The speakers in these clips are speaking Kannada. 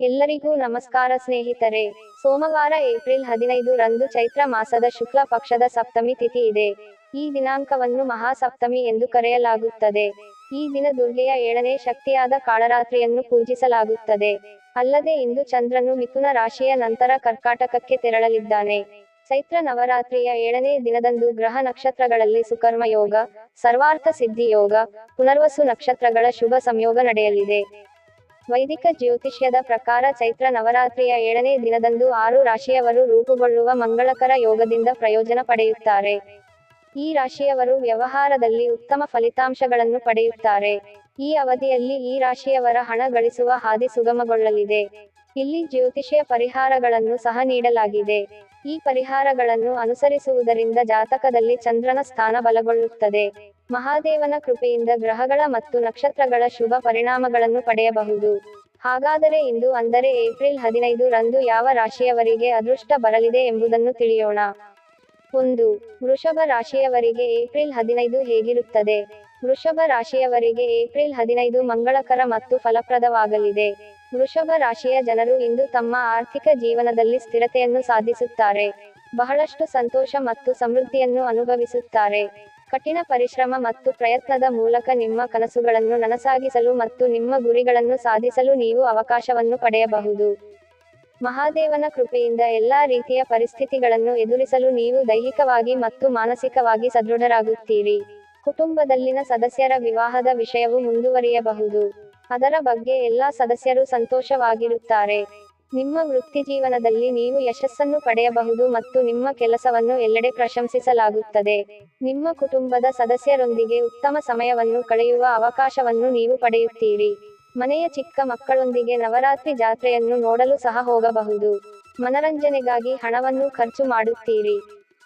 ಎಲ್ಲರಿಗೂ ನಮಸ್ಕಾರ ಸ್ನೇಹಿತರೆ. ಸೋಮವಾರ ಏಪ್ರಿಲ್ ಹದಿನೈದು ರಂದು ಚೈತ್ರ ಮಾಸದ ಶುಕ್ಲ ಪಕ್ಷದ ಸಪ್ತಮಿ ತಿಥಿ ಇದೆ. ಈ ದಿನಾಂಕವನ್ನು ಮಹಾಸಪ್ತಮಿ ಎಂದು ಕರೆಯಲಾಗುತ್ತದೆ. ಈ ದಿನ ದುರ್ಗೆಯ ಏಳನೇ ಶಕ್ತಿಯಾದ ಕಾಳರಾತ್ರಿಯನ್ನು ಪೂಜಿಸಲಾಗುತ್ತದೆ. ಅಲ್ಲದೆ ಇಂದು ಚಂದ್ರನು ಮಿಥುನ ರಾಶಿಯ ನಂತರ ಕರ್ಕಾಟಕಕ್ಕೆ ತೆರಳಲಿದ್ದಾನೆ. ಚೈತ್ರ ನವರಾತ್ರಿಯ ಏಳನೇ ದಿನದಂದು ಗ್ರಹ ನಕ್ಷತ್ರಗಳಲ್ಲಿ ಸುಕರ್ಮ ಯೋಗ, ಸರ್ವಾರ್ಥ ಸಿದ್ಧಿ ಯೋಗ, ಪುನರ್ವಸು ನಕ್ಷತ್ರಗಳ ಶುಭ ಸಂಯೋಗ ನಡೆಯಲಿದೆ. ವೈದಿಕ ಜ್ಯೋತಿಷ್ಯದ ಪ್ರಕಾರ ಚೈತ್ರ ನವರಾತ್ರಿಯ ಏಳನೇ ದಿನದಂದು ಆರು ರಾಶಿಯವರು ರೂಪುಗೊಳ್ಳುವ ಮಂಗಳಕರ ಯೋಗದಿಂದ ಪ್ರಯೋಜನ ಪಡೆಯುತ್ತಾರೆ. ಈ ರಾಶಿಯವರು ವ್ಯವಹಾರದಲ್ಲಿ ಉತ್ತಮ ಫಲಿತಾಂಶಗಳನ್ನು ಪಡೆಯುತ್ತಾರೆ. ಈ ಅವಧಿಯಲ್ಲಿ ಈ ರಾಶಿಯವರ ಹಣ ಗಳಿಸುವ ಹಾದಿ ಸುಗಮಗೊಳ್ಳಲಿದೆ. ಇಲ್ಲಿ ಜ್ಯೋತಿಷ್ಯ ಪರಿಹಾರಗಳನ್ನು ಸಹ ನೀಡಲಾಗಿದೆ. ಈ ಪರಿಹಾರಗಳನ್ನು ಅನುಸರಿಸುವುದರಿಂದ ಜಾತಕದಲ್ಲಿ ಚಂದ್ರನ ಸ್ಥಾನ ಬಲಗೊಳ್ಳುತ್ತದೆ. ಮಹಾದೇವನ ಕೃಪೆಯಿಂದ ಗ್ರಹಗಳ ಮತ್ತು ನಕ್ಷತ್ರಗಳ ಶುಭ ಪರಿಣಾಮಗಳನ್ನು ಪಡೆಯಬಹುದು. ಹಾಗಾದರೆ ಇಂದು ಅಂದರೆ ಏಪ್ರಿಲ್ ಹದಿನೈದು ರಂದು ಯಾವ ರಾಶಿಯವರಿಗೆ ಅದೃಷ್ಟ ಬರಲಿದೆ ಎಂಬುದನ್ನು ತಿಳಿಯೋಣ. ಒಂದು, ವೃಷಭ ರಾಶಿಯವರಿಗೆ ಏಪ್ರಿಲ್ ಹದಿನೈದು ಹೇಗಿರುತ್ತದೆ? ವೃಷಭ ರಾಶಿಯವರಿಗೆ ಏಪ್ರಿಲ್ ಹದಿನೈದು ಮಂಗಳಕರ ಮತ್ತು ಫಲಪ್ರದವಾಗಲಿದೆ. ವೃಷಭ ರಾಶಿಯ ಜನರು ಇಂದು ತಮ್ಮ ಆರ್ಥಿಕ ಜೀವನದಲ್ಲಿ ಸ್ಥಿರತೆಯನ್ನು ಸಾಧಿಸುತ್ತಾರೆ. ಬಹಳಷ್ಟು ಸಂತೋಷ ಮತ್ತು ಸಮೃದ್ಧಿಯನ್ನು ಅನುಭವಿಸುತ್ತಾರೆ. ಕಠಿಣ ಪರಿಶ್ರಮ ಮತ್ತು ಪ್ರಯತ್ನದ ಮೂಲಕ ನಿಮ್ಮ ಕನಸುಗಳನ್ನು ನನಸಾಗಿಸಲು ಮತ್ತು ನಿಮ್ಮ ಗುರಿಗಳನ್ನು ಸಾಧಿಸಲು ನೀವು ಅವಕಾಶವನ್ನು ಪಡೆಯಬಹುದು. ಮಹಾದೇವನ ಕೃಪೆಯಿಂದ ಎಲ್ಲಾ ರೀತಿಯ ಪರಿಸ್ಥಿತಿಗಳನ್ನು ಎದುರಿಸಲು ನೀವು ದೈಹಿಕವಾಗಿ ಮತ್ತು ಮಾನಸಿಕವಾಗಿ ಸದೃಢರಾಗುತ್ತೀರಿ. ಕುಟುಂಬದಲ್ಲಿನ ಸದಸ್ಯರ ವಿವಾಹದ ವಿಷಯವು ಮುಂದುವರಿಯಬಹುದು. ಅದರ ಬಗ್ಗೆ ಎಲ್ಲಾ ಸದಸ್ಯರು ಸಂತೋಷವಾಗಿರುತ್ತಾರೆ. ನಿಮ್ಮ ವೃತ್ತಿಜೀವನದಲ್ಲಿ ನೀವು ಯಶಸ್ಸನ್ನು ಪಡೆಯಬಹುದು ಮತ್ತು ನಿಮ್ಮ ಕೆಲಸವನ್ನು ಎಲ್ಲೆಡೆ ಪ್ರಶಂಸಿಸಲಾಗುತ್ತದೆ. ನಿಮ್ಮ ಕುಟುಂಬದ ಸದಸ್ಯರೊಂದಿಗೆ ಉತ್ತಮ ಸಮಯವನ್ನು ಕಳೆಯುವ ಅವಕಾಶವನ್ನು ನೀವು ಪಡೆಯುತ್ತೀರಿ. ಮನೆಯ ಚಿಕ್ಕ ಮಕ್ಕಳೊಂದಿಗೆ ನವರಾತ್ರಿ ಜಾತ್ರೆಯನ್ನು ನೋಡಲು ಸಹ ಹೋಗಬಹುದು. ಮನರಂಜನೆಗಾಗಿ ಹಣವನ್ನು ಖರ್ಚು ಮಾಡುತ್ತೀರಿ.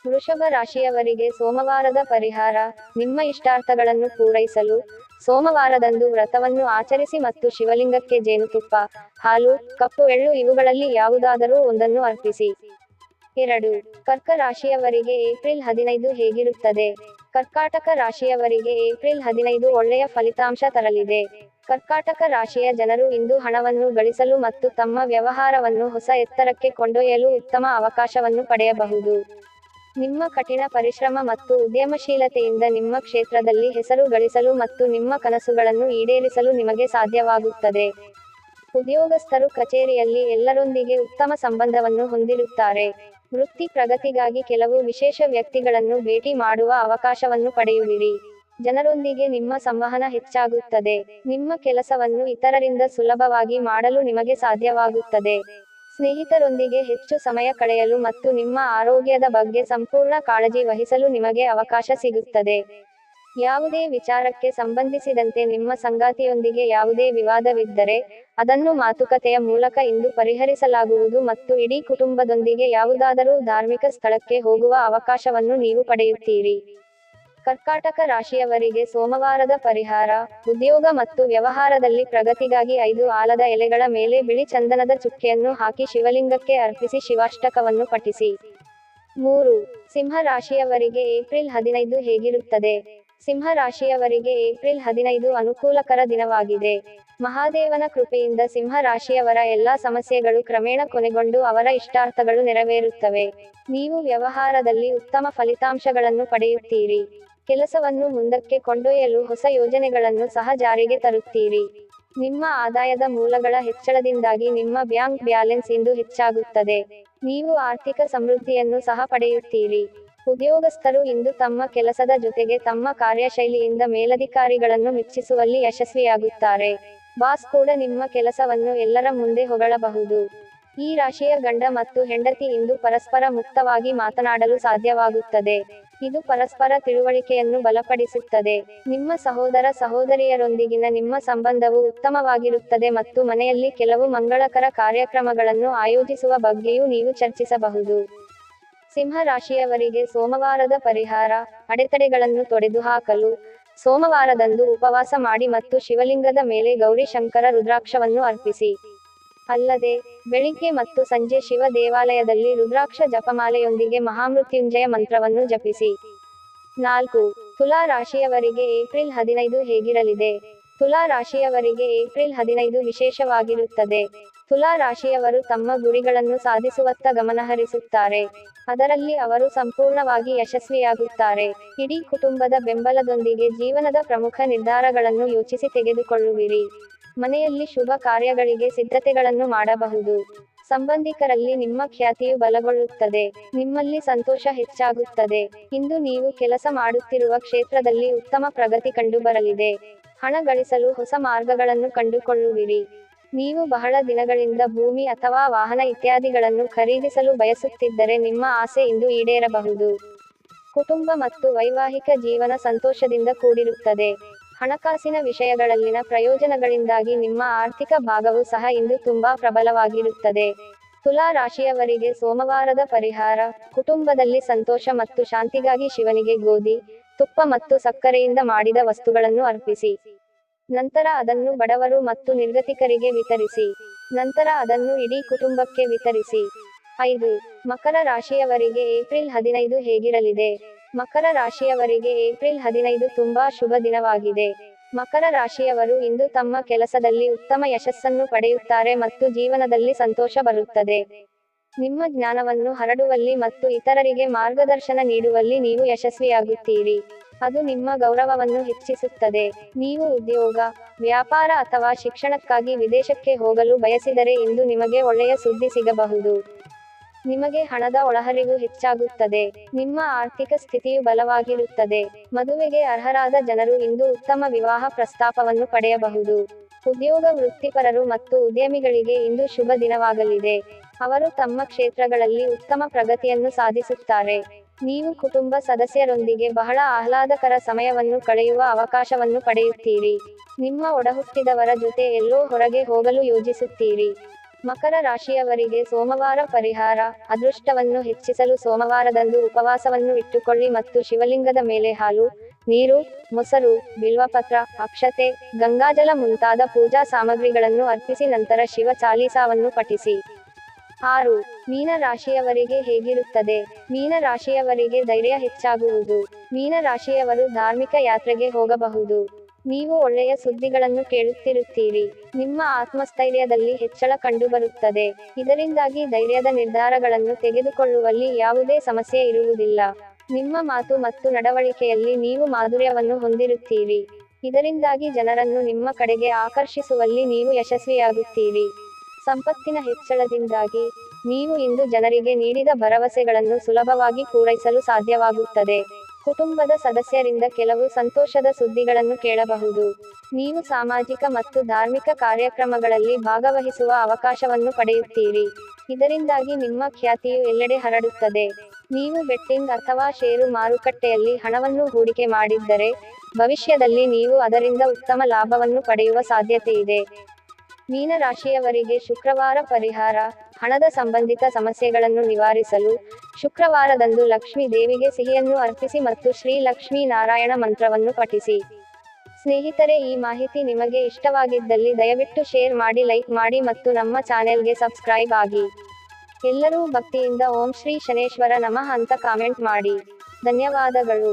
ವೃಷಭ ರಾಶಿಯವರಿಗೆ ಸೋಮವಾರದ ಪರಿಹಾರ, ನಿಮ್ಮ ಇಷ್ಟಾರ್ಥಗಳನ್ನು ಪೂರೈಸಲು ಸೋಮವಾರದಂದು ವ್ರತವನ್ನು ಆಚರಿಸಿ ಮತ್ತು ಶಿವಲಿಂಗಕ್ಕೆ ಜೇನುತುಪ್ಪ, ಹಾಲು, ಕಪ್ಪು ಎಳ್ಳು ಇವುಗಳಲ್ಲಿ ಯಾವುದಾದರೂ ಒಂದನ್ನು ಅರ್ಪಿಸಿ. ಎರಡು, ಕರ್ಕ ರಾಶಿಯವರಿಗೆ ಏಪ್ರಿಲ್ ಹದಿನೈದು ಹೇಗಿರುತ್ತದೆ? ಕರ್ಕಾಟಕ ರಾಶಿಯವರಿಗೆ ಏಪ್ರಿಲ್ ಹದಿನೈದು ಒಳ್ಳೆಯ ಫಲಿತಾಂಶ ತರಲಿದೆ. ಕರ್ಕಾಟಕ ರಾಶಿಯ ಜನರು ಇಂದು ಹಣವನ್ನು ಗಳಿಸಲು ಮತ್ತು ತಮ್ಮ ವ್ಯವಹಾರವನ್ನು ಹೊಸ ಎತ್ತರಕ್ಕೆ ಕೊಂಡೊಯ್ಯಲು ಉತ್ತಮ ಅವಕಾಶವನ್ನು ಪಡೆಯಬಹುದು. ನಿಮ್ಮ ಕಠಿಣ ಪರಿಶ್ರಮ ಮತ್ತು ಉದ್ಯಮಶೀಲತೆಯಿಂದ ನಿಮ್ಮ ಕ್ಷೇತ್ರದಲ್ಲಿ ಹೆಸರು ಗಳಿಸಲು ಮತ್ತು ನಿಮ್ಮ ಕನಸುಗಳನ್ನು ಈಡೇರಿಸಲು ನಿಮಗೆ ಸಾಧ್ಯವಾಗುತ್ತದೆ. ಉದ್ಯೋಗಸ್ಥರು ಕಚೇರಿಯಲ್ಲಿ ಎಲ್ಲರೊಂದಿಗೆ ಉತ್ತಮ ಸಂಬಂಧವನ್ನು ಹೊಂದಿರುತ್ತಾರೆ. ವೃತ್ತಿ ಪ್ರಗತಿಗಾಗಿ ಕೆಲವು ವಿಶೇಷ ವ್ಯಕ್ತಿಗಳನ್ನು ಭೇಟಿ ಮಾಡುವ ಅವಕಾಶವನ್ನು ಪಡೆಯುವಿರಿ. ಜನರೊಂದಿಗೆ ನಿಮ್ಮ ಸಂವಹನ ಹೆಚ್ಚಾಗುತ್ತದೆ. ನಿಮ್ಮ ಕೆಲಸವನ್ನು ಇತರರಿಂದ ಸುಲಭವಾಗಿ ಮಾಡಲು ನಿಮಗೆ ಸಾಧ್ಯವಾಗುತ್ತದೆ. ಸ್ನೇಹಿತರೊಂದಿಗೆ ಹೆಚ್ಚು ಸಮಯ ಕಳೆಯಲು ಮತ್ತು ನಿಮ್ಮ ಆರೋಗ್ಯದ ಬಗ್ಗೆ ಸಂಪೂರ್ಣ ಕಾಳಜಿ ವಹಿಸಲು ನಿಮಗೆ ಅವಕಾಶ ಸಿಗುತ್ತದೆ. ಯಾವುದೇ ವಿಚಾರಕ್ಕೆ ಸಂಬಂಧಿಸಿದಂತೆ ನಿಮ್ಮ ಸಂಗಾತಿಯೊಂದಿಗೆ ಯಾವುದೇ ವಿವಾದವಿದ್ದರೆ, ಅದನ್ನು ಮಾತುಕತೆಯ ಮೂಲಕ ಇಂದು ಪರಿಹರಿಸಲಾಗುವುದು ಮತ್ತು ಇಡೀ ಕುಟುಂಬದೊಂದಿಗೆ ಯಾವುದಾದರೂ ಧಾರ್ಮಿಕ ಸ್ಥಳಕ್ಕೆ ಹೋಗುವ ಅವಕಾಶವನ್ನು ನೀವು ಪಡೆಯುತ್ತೀರಿ. ಕರ್ಕಾಟಕ ರಾಶಿಯವರಿಗೆ ಸೋಮವಾರದ ಪರಿಹಾರ, ಉದ್ಯೋಗ ಮತ್ತು ವ್ಯವಹಾರದಲ್ಲಿ ಪ್ರಗತಿಗಾಗಿ ಐದು ಆಲದ ಎಲೆಗಳ ಮೇಲೆ ಬಿಳಿ ಚಂದನದ ಚುಕ್ಕೆಯನ್ನು ಹಾಕಿ ಶಿವಲಿಂಗಕ್ಕೆ ಅರ್ಪಿಸಿ ಶಿವಾಷ್ಟಕವನ್ನು ಪಠಿಸಿ. ಮೂರು, ಸಿಂಹ ರಾಶಿಯವರಿಗೆ ಏಪ್ರಿಲ್ ಹದಿನೈದು ಹೇಗಿರುತ್ತದೆ? ಸಿಂಹ ರಾಶಿಯವರಿಗೆ ಏಪ್ರಿಲ್ ಹದಿನೈದು ಅನುಕೂಲಕರ ದಿನವಾಗಿದೆ. ಮಹಾದೇವನ ಕೃಪೆಯಿಂದ ಸಿಂಹ ರಾಶಿಯವರ ಎಲ್ಲಾ ಸಮಸ್ಯೆಗಳು ಕ್ರಮೇಣ ಕೊನೆಗೊಂಡು ಅವರ ಇಷ್ಟಾರ್ಥಗಳು ನೆರವೇರುತ್ತವೆ. ನೀವು ವ್ಯವಹಾರದಲ್ಲಿ ಉತ್ತಮ ಫಲಿತಾಂಶಗಳನ್ನು ಪಡೆಯುತ್ತೀರಿ. ಕೆಲಸವನ್ನು ಮುಂದಕ್ಕೆ ಕೊಂಡೊಯ್ಯಲು ಹೊಸ ಯೋಜನೆಗಳನ್ನು ಸಹ ಜಾರಿಗೆ ತರುತ್ತೀರಿ. ನಿಮ್ಮ ಆದಾಯದ ಮೂಲಗಳ ಹೆಚ್ಚಳದಿಂದಾಗಿ ನಿಮ್ಮ ಬ್ಯಾಂಕ್ ಬ್ಯಾಲೆನ್ಸ್ ಇಂದು ಹೆಚ್ಚಾಗುತ್ತದೆ. ನೀವು ಆರ್ಥಿಕ ಸಮೃದ್ಧಿಯನ್ನು ಸಹ ಪಡೆಯುತ್ತೀರಿ. ಉದ್ಯೋಗಸ್ಥರು ಇಂದು ತಮ್ಮ ಕೆಲಸದ ಜೊತೆಗೆ ತಮ್ಮ ಕಾರ್ಯಶೈಲಿಯಿಂದ ಮೇಲಧಿಕಾರಿಗಳನ್ನು ಮೆಚ್ಚಿಸುವಲ್ಲಿ ಯಶಸ್ವಿಯಾಗುತ್ತಾರೆ. ಬಾಸ್ ಕೂಡ ನಿಮ್ಮ ಕೆಲಸವನ್ನು ಎಲ್ಲರ ಮುಂದೆ ಹೊಗಳಬಹುದು. ಈ ರಾಶಿಯ ಗಂಡ ಮತ್ತು ಹೆಂಡತಿ ಇಂದು ಪರಸ್ಪರ ಮುಕ್ತವಾಗಿ ಮಾತನಾಡಲು ಸಾಧ್ಯವಾಗುತ್ತದೆ. ಇದು ಪರಸ್ಪರ ತಿಳುವಳಿಕೆಯನ್ನು ಬಲಪಡಿಸುತ್ತದೆ. ನಿಮ್ಮ ಸಹೋದರ ಸಹೋದರಿಯರೊಂದಿಗಿನ ನಿಮ್ಮ ಸಂಬಂಧವು ಉತ್ತಮವಾಗಿರುತ್ತದೆ ಮತ್ತು ಮನೆಯಲ್ಲಿ ಕೆಲವು ಮಂಗಳಕರ ಕಾರ್ಯಕ್ರಮಗಳನ್ನು ಆಯೋಜಿಸುವ ಬಗ್ಗೆಯೂ ನೀವು ಚರ್ಚಿಸಬಹುದು. ಸಿಂಹ ರಾಶಿಯವರಿಗೆ ಸೋಮವಾರದ ಪರಿಹಾರ, ಅಡೆತಡೆಗಳನ್ನು ತೊಡೆದುಹಾಕಲು, ಸೋಮವಾರದಂದು ಉಪವಾಸ ಮಾಡಿ ಮತ್ತು ಶಿವಲಿಂಗದ ಮೇಲೆ ಗೌರಿ ಶಂಕರ ರುದ್ರಾಕ್ಷವನ್ನು ಅರ್ಪಿಸಿ. ಅಲ್ಲದೆ, ಬೆಳಿಗ್ಗೆ ಮತ್ತು ಸಂಜೆ ಶಿವ ದೇವಾಲಯದಲ್ಲಿ ರುದ್ರಾಕ್ಷ ಜಪಮಾಲೆಯೊಂದಿಗೆ ಮಹಾಮೃತ್ಯುಂಜಯ ಮಂತ್ರವನ್ನು ಜಪಿಸಿ. ನಾಲ್ಕು ತುಲಾ ರಾಶಿಯವರಿಗೆ ಏಪ್ರಿಲ್ ಹದಿನೈದು ಹೇಗಿರಲಿದೆ? ತುಲಾ ರಾಶಿಯವರಿಗೆ ಏಪ್ರಿಲ್ ಹದಿನೈದು ವಿಶೇಷವಾಗಿರುತ್ತದೆ. ತುಲಾ ರಾಶಿಯವರು ತಮ್ಮ ಗುರಿಗಳನ್ನು ಸಾಧಿಸುವತ್ತ ಗಮನಹರಿಸುತ್ತಾರೆ. ಅದರಲ್ಲಿ ಅವರು ಸಂಪೂರ್ಣವಾಗಿ ಯಶಸ್ವಿಯಾಗುತ್ತಾರೆ. ಇಡೀ ಕುಟುಂಬದ ಬೆಂಬಲದೊಂದಿಗೆ ಜೀವನದ ಪ್ರಮುಖ ನಿರ್ಧಾರಗಳನ್ನು ಯೋಚಿಸಿ ತೆಗೆದುಕೊಳ್ಳುವಿರಿ. ಮನೆಯಲ್ಲಿ ಶುಭ ಕಾರ್ಯಗಳಿಗೆ ಸಿದ್ಧತೆಗಳನ್ನು ಮಾಡಬಹುದು. ಸಂಬಂಧಿಕರಲ್ಲಿ ನಿಮ್ಮ ಖ್ಯಾತಿಯು ಬಲಗೊಳ್ಳುತ್ತದೆ. ನಿಮ್ಮಲ್ಲಿ ಸಂತೋಷ ಹೆಚ್ಚಾಗುತ್ತದೆ. ಇಂದು ನೀವು ಕೆಲಸ ಮಾಡುತ್ತಿರುವ ಕ್ಷೇತ್ರದಲ್ಲಿ ಉತ್ತಮ ಪ್ರಗತಿ ಕಂಡುಬರಲಿದೆ. ಹಣ ಗಳಿಸಲು ಹೊಸ ಮಾರ್ಗಗಳನ್ನು ಕಂಡುಕೊಳ್ಳುವಿರಿ. ನೀವು ಬಹಳ ದಿನಗಳಿಂದ ಭೂಮಿ ಅಥವಾ ವಾಹನ ಇತ್ಯಾದಿಗಳನ್ನು ಖರೀದಿಸಲು ಬಯಸುತ್ತಿದ್ದರೆ ನಿಮ್ಮ ಆಸೆ ಇಂದು ಈಡೇರಬಹುದು. ಕುಟುಂಬ ಮತ್ತು ವೈವಾಹಿಕ ಜೀವನ ಸಂತೋಷದಿಂದ ಕೂಡಿರುತ್ತದೆ. ಹಣಕಾಸಿನ ವಿಷಯಗಳಲ್ಲಿನ ಪ್ರಯೋಜನಗಳಿಂದಾಗಿ ನಿಮ್ಮ ಆರ್ಥಿಕ ಭಾಗವು ಸಹ ಇಂದು ತುಂಬಾ ಪ್ರಬಲವಾಗಿರುತ್ತದೆ. ತುಲಾ ರಾಶಿಯವರಿಗೆ ಸೋಮವಾರದ ಪರಿಹಾರ, ಕುಟುಂಬದಲ್ಲಿ ಸಂತೋಷ ಮತ್ತು ಶಾಂತಿಗಾಗಿ ಶಿವನಿಗೆ ಗೋಧಿ, ತುಪ್ಪ ಮತ್ತು ಸಕ್ಕರೆಯಿಂದ ಮಾಡಿದ ವಸ್ತುಗಳನ್ನು ಅರ್ಪಿಸಿ. ನಂತರ ಅದನ್ನು ಬಡವರು ಮತ್ತು ನಿರ್ಗತಿಕರಿಗೆ ವಿತರಿಸಿ. ನಂತರ ಅದನ್ನು ಇಡೀ ಕುಟುಂಬಕ್ಕೆ ವಿತರಿಸಿ. ಐದು, ಮಕರ ರಾಶಿಯವರಿಗೆ ಏಪ್ರಿಲ್ ಹದಿನೈದು ಹೇಗಿರಲಿದೆ? ಮಕರ ರಾಶಿಯವರಿಗೆ ಏಪ್ರಿಲ್ ಹದಿನೈದು ತುಂಬಾ ಶುಭ ದಿನವಾಗಿದೆ. ಮಕರ ರಾಶಿಯವರು ಇಂದು ತಮ್ಮ ಕೆಲಸದಲ್ಲಿ ಉತ್ತಮ ಯಶಸ್ಸನ್ನು ಪಡೆಯುತ್ತಾರೆ ಮತ್ತು ಜೀವನದಲ್ಲಿ ಸಂತೋಷ ಬರುತ್ತದೆ. ನಿಮ್ಮ ಜ್ಞಾನವನ್ನು ಹರಡುವಲ್ಲಿ ಮತ್ತು ಇತರರಿಗೆ ಮಾರ್ಗದರ್ಶನ ನೀಡುವಲ್ಲಿ ನೀವು ಯಶಸ್ವಿಯಾಗುತ್ತೀರಿ. ಅದು ನಿಮ್ಮ ಗೌರವವನ್ನು ಹೆಚ್ಚಿಸುತ್ತದೆ. ನೀವು ಉದ್ಯೋಗ, ವ್ಯಾಪಾರ ಅಥವಾ ಶಿಕ್ಷಣಕ್ಕಾಗಿ ವಿದೇಶಕ್ಕೆ ಹೋಗಲು ಬಯಸಿದರೆ ಇಂದು ನಿಮಗೆ ಒಳ್ಳೆಯ ಸುದ್ದಿ ಸಿಗಬಹುದು. ನಿಮಗೆ ಹಣದ ಒಳಹರಿವು ಹೆಚ್ಚಾಗುತ್ತದೆ. ನಿಮ್ಮ ಆರ್ಥಿಕ ಸ್ಥಿತಿಯು ಬಲವಾಗಿರುತ್ತದೆ. ಮದುವೆಗೆ ಅರ್ಹರಾದ ಜನರು ಇಂದು ಉತ್ತಮ ವಿವಾಹ ಪ್ರಸ್ತಾಪವನ್ನು ಪಡೆಯಬಹುದು. ಉದ್ಯೋಗ ವೃತ್ತಿಪರರು ಮತ್ತು ಉದ್ಯಮಿಗಳಿಗೆ ಇಂದು ಶುಭ ದಿನವಾಗಲಿದೆ. ಅವರು ತಮ್ಮ ಕ್ಷೇತ್ರಗಳಲ್ಲಿ ಉತ್ತಮ ಪ್ರಗತಿಯನ್ನು ಸಾಧಿಸುತ್ತಾರೆ. ನೀವು ಕುಟುಂಬ ಸದಸ್ಯರೊಂದಿಗೆ ಬಹಳ ಆಹ್ಲಾದಕರ ಸಮಯವನ್ನು ಕಳೆಯುವ ಅವಕಾಶವನ್ನು ಪಡೆಯುತ್ತೀರಿ. ನಿಮ್ಮ ಒಡಹುಟ್ಟಿದವರ ಜೊತೆ ಎಲ್ಲೋ ಹೊರಗೆ ಹೋಗಲು ಯೋಜಿಸುತ್ತೀರಿ. ಮಕರ ರಾಶಿಯವರಿಗೆ ಸೋಮವಾರ ಪರಿಹಾರ, ಅದೃಷ್ಟವನ್ನು ಹೆಚ್ಚಿಸಲು ಸೋಮವಾರದಂದು ಉಪವಾಸವನ್ನು ಇಟ್ಟುಕೊಳ್ಳಿ ಮತ್ತು ಶಿವಲಿಂಗದ ಮೇಲೆ ಹಾಲು, ನೀರು, ಮೊಸರು, ಬಿಲ್ವಪತ್ರ, ಅಕ್ಷತೆ, ಗಂಗಾಜಲ ಮುಂತಾದ ಪೂಜಾ ಸಾಮಗ್ರಿಗಳನ್ನು ಅರ್ಪಿಸಿ ನಂತರ ಶಿವ ಚಾಲೀಸಾವನ್ನು ಪಠಿಸಿ. ಆರು, ಮೀನ ರಾಶಿಯವರಿಗೆ ಹೇಗಿರುತ್ತದೆ? ಮೀನ ರಾಶಿಯವರಿಗೆ ಧೈರ್ಯ ಹೆಚ್ಚಾಗುವುದು. ಮೀನ ರಾಶಿಯವರು ಧಾರ್ಮಿಕ ಯಾತ್ರೆಗೆ ಹೋಗಬಹುದು. ನೀವು ಒಳ್ಳೆಯ ಸುದ್ದಿಗಳನ್ನು ಕೇಳುತ್ತಿರುತ್ತೀರಿ. ನಿಮ್ಮ ಆತ್ಮಸ್ಥೈರ್ಯದಲ್ಲಿ ಹೆಚ್ಚಳ ಕಂಡುಬರುತ್ತದೆ. ಇದರಿಂದಾಗಿ ಧೈರ್ಯದ ನಿರ್ಧಾರಗಳನ್ನು ತೆಗೆದುಕೊಳ್ಳುವಲ್ಲಿ ಯಾವುದೇ ಸಮಸ್ಯೆ ಇರುವುದಿಲ್ಲ. ನಿಮ್ಮ ಮಾತು ಮತ್ತು ನಡವಳಿಕೆಯಲ್ಲಿ ನೀವು ಮಾಧುರ್ಯವನ್ನು ಹೊಂದಿರುತ್ತೀರಿ. ಇದರಿಂದಾಗಿ ಜನರನ್ನು ನಿಮ್ಮ ಕಡೆಗೆ ಆಕರ್ಷಿಸುವಲ್ಲಿ ನೀವು ಯಶಸ್ವಿಯಾಗುತ್ತೀರಿ. ಸಂಪತ್ತಿನ ಹೆಚ್ಚಳದಿಂದಾಗಿ ನೀವು ಇಂದು ಜನರಿಗೆ ನೀಡಿದ ಭರವಸೆಗಳನ್ನು ಸುಲಭವಾಗಿ ಪೂರೈಸಲು ಸಾಧ್ಯವಾಗುತ್ತದೆ. ಕುಟುಂಬದ ಸದಸ್ಯರಿಂದ ಕೆಲವು ಸಂತೋಷದ ಸುದ್ದಿಗಳನ್ನು ಕೇಳಬಹುದು. ನೀವು ಸಾಮಾಜಿಕ ಮತ್ತು ಧಾರ್ಮಿಕ ಕಾರ್ಯಕ್ರಮಗಳಲ್ಲಿ ಭಾಗವಹಿಸುವ ಅವಕಾಶವನ್ನು ಪಡೆಯುತ್ತೀರಿ. ಇದರಿಂದಾಗಿ ನಿಮ್ಮ ಖ್ಯಾತಿಯು ಎಲ್ಲೆಡೆ ಹರಡುತ್ತದೆ. ನೀವು ಬೆಟ್ಟಿಂಗ್ ಅಥವಾ ಷೇರು ಮಾರುಕಟ್ಟೆಯಲ್ಲಿ ಹಣವನ್ನು ಹೂಡಿಕೆ ಮಾಡಿದ್ದರೆ, ಭವಿಷ್ಯದಲ್ಲಿ ನೀವು ಅದರಿಂದ ಉತ್ತಮ ಲಾಭವನ್ನು ಪಡೆಯುವ ಸಾಧ್ಯತೆ ಇದೆ. ಮೀನರಾಶಿಯವರಿಗೆ ಶುಕ್ರವಾರ ಪರಿಹಾರ, ಹಣದ ಸಂಬಂಧಿತ ಸಮಸ್ಯೆಗಳನ್ನು ನಿವಾರಿಸಲು ಶುಕ್ರವಾರದಂದು ಲಕ್ಷ್ಮೀ ದೇವಿಗೆ ಸಿಹಿಯನ್ನು ಅರ್ಪಿಸಿ ಮತ್ತು ಶ್ರೀ ಲಕ್ಷ್ಮೀ ನಾರಾಯಣ ಮಂತ್ರವನ್ನು ಪಠಿಸಿ. ಸ್ನೇಹಿತರೆ, ಈ ಮಾಹಿತಿ ನಿಮಗೆ ಇಷ್ಟವಾಗಿದ್ದಲ್ಲಿ ದಯವಿಟ್ಟು ಶೇರ್ ಮಾಡಿ, ಲೈಕ್ ಮಾಡಿ ಮತ್ತು ನಮ್ಮ ಚಾನೆಲ್ಗೆ ಸಬ್ಸ್ಕ್ರೈಬ್ ಆಗಿ. ಎಲ್ಲರೂ ಭಕ್ತಿಯಿಂದ ಓಂ ಶ್ರೀ ಶನೇಶ್ವರ ನಮಃ ಅಂತ ಕಾಮೆಂಟ್ ಮಾಡಿ. ಧನ್ಯವಾದಗಳು.